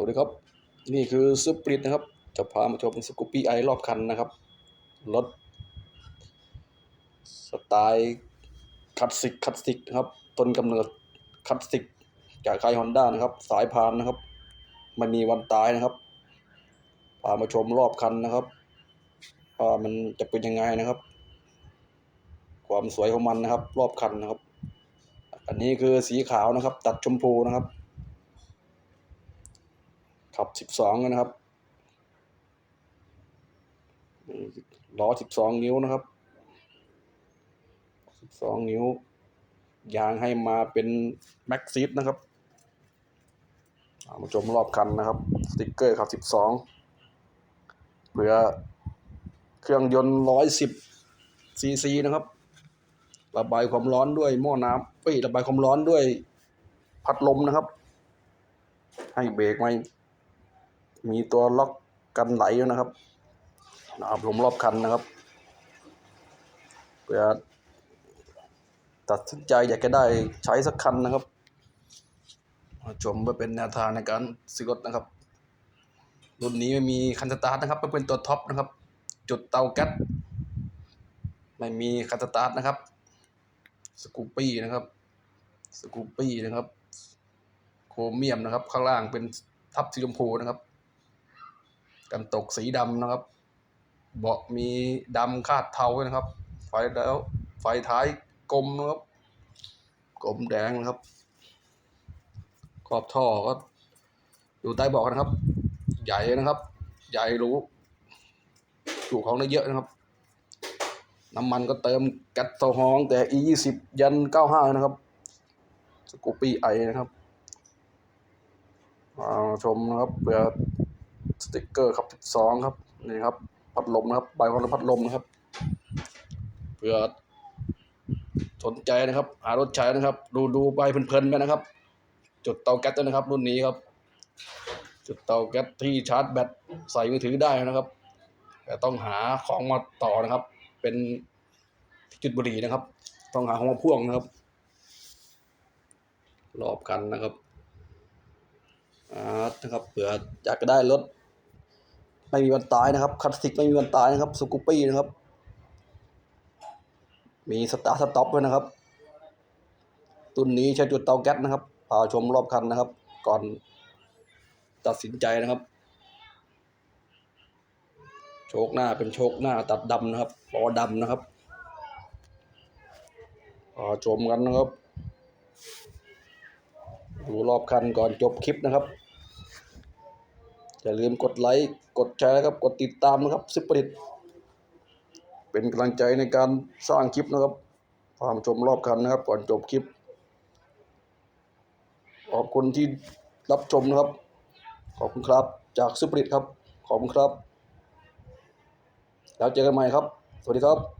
วัสดีครับ นี่คือซุปปริตนะครับ จะพามาชมสกูปี้ไอรอบคันนะครับรถสไตล์คลาสสิกคลาสสิกนะครับ ต้นกำเนิดคลาสสิกจากค่ายฮอนด้านะครับ สายพานนะครับไมันมีวันตายนะครับ พามาชมรอบคันนะครับว่ามันจะเป็นยังไงนะครับ ความสวยของมันนะครับ รอบคันนะครับ อันนี้คือสีขาวนะครับ ตัดชมพูนะครับ ขับสิบสองนะครับล้อสิบสองนิ้วนะครับสิบสองนิ้ว ยางให้มาเป็นแม็กซิสนะครับมาชมรอบคันนะครับ สติกเกอร์ขับสิบสองเพื่อเครื่องยนต์ร้อยสิบซีซีนะครับ ระบายความร้อนด้วยหม้อน้ำเอ้ยระบายความร้อนด้วยพัดลมนะครับ ให้เบรกไม่ มีตัวล็อกกันไหลอยู่นะครับนะครับผมรอบคันนะครับเพื่อตัดสินใจอยากจะได้ใช้สักคันนะครับชมเพื่อเป็นแนวทางในการซื้อรถนะครับ รุ่นนี้ไม่มีคันสตาร์ทนะครับไม่เป็นตัวท็อปนะครับ จุดเตาแก๊สไม่มีคันสตาร์ทนะครับ สกูปปี้นะครับ สกูปปี้นะครับ โครเมียมนะครับ ข้างล่างเป็นทับสีชมพูนะครับ กันตกสีดำนะครับ เบาะมีดำคาดเทาด้วยนะครับ ไฟแล้วไฟท้ายกลมนะครับ กลมแดงนะครับ ขอบท่อก็อยู่ใต้เบาะนะครับ ใหญ่นะครับ ใหญ่รู้จุของได้เยอะนะครับ น้ำมันก็เติมแก๊สโซฮองแต่ e 2 0ยัน 95 นะครับ สกูปปี้ไอนะครับมาชมนะครับเผื่อ สติกเกอร์ครับ12ครับนี่ครับพัดลมนะครับใบของพัดลมนะครับเผื่อสนใจนะครับ หารถใช้นะครับ ดูดูไปเพลินๆไปนะครับ จุดเตาแก๊สด้วยนะครับ รุ่นนี้ครับ จุดเตาแก๊สที่ชาร์จแบตใส่มือถือได้นะครับ แต่ต้องหาของมาต่อนะครับ เป็นจุดบุหรี่นะครับ ต้องหาของมาพ่วงนะครับ รอบกันนะครับอ่านะครับเผื่ออยากจะได้รถ ไม่มีวันตายนะครับคลาสสิกไม่มีวันตายนะครับสกูปปี้นะครับ มีสตาร์สต็อปด้วยนะครับตุนนี้ใช้จุดเตาแก๊สนะครับพาชมรอบคันนะครับ ก่อนตัดสินใจนะครับ โชคหน้าเป็นโชคหน้าตัดดำนะครับล้อดำนะครับพาชมกันนะครับ ดูรอบคันก่อนจบคลิปนะครับ อย่าลืมกดไลค์ กดแชร์ครับ กดติดตามนะครับซิปริตเป็นกำลังใจในการสร้างคลิปนะครับพามชมรอบคันนะครับ ก่อนจบคลิป ขอบคุณที่รับชมนะครับ ขอบคุณครับ จากซิปริตครับ ขอบคุณครับ แล้วเจอกันใหม่ครับ สวัสดีครับ